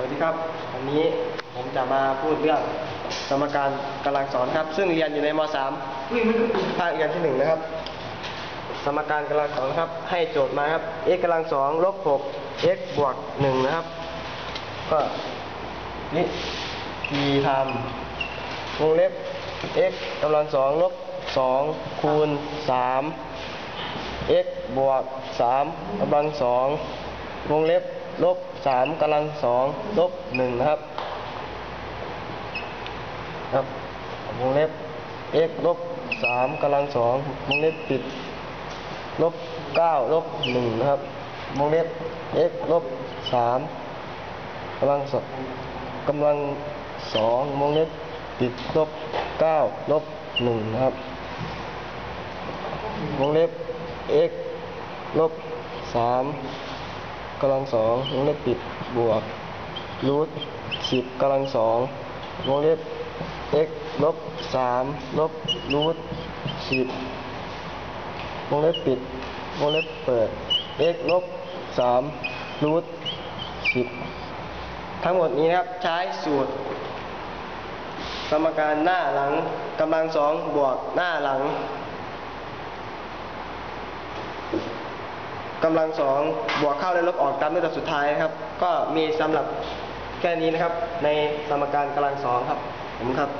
วัสดีครับ วันนี้ผมจะมาพูดเรื่องสมการกำลังสอนครับ ซึ่งเรียนอยู่ในม .3 ภาคเรียนที่หนึ่งนะครับ สมการกำลังสองครับ ให้โจทย์มาครับ x กำลังสองลบหก x บวกหนึ่งนะครับ ก็นี่ทีทำวงเล็บ x กำลังสองลบสองคูณสาม x บวกสามกำลังสองวงเล็บ ลบสามกำลังสองลบหนึ่งนะครับ ครับวงเล็บ x ลบสามกำลังสองวงเล็บปิด ลบเก้าลบหนึ่งนะครับ วงเล็บ x ลบสามกำลังสองกำลังสองวงเล็บปิด ลบเก้าลบหนึ่งนะครับ วงเล็บ x ลบสาม กำลังสองวงเล็บปิดบวกรูทสิบกำลังสองวงเล็บ x ลบสามลบรูทสิบวงเล็บปิดวงเล็บเปิด x ลบสามรูทสิบทั้งหมดนี้นะครับใช้สูตร สมการหน้าหลังกำลังสองบวกหน้าหลัง กำลังสองบวกเข้าและลบออกตามด้วยตัวสุดท้ายนะครับ ก็มีสำหรับแค่นี้นะครับ ในสมการกำลังสองครับผมครับ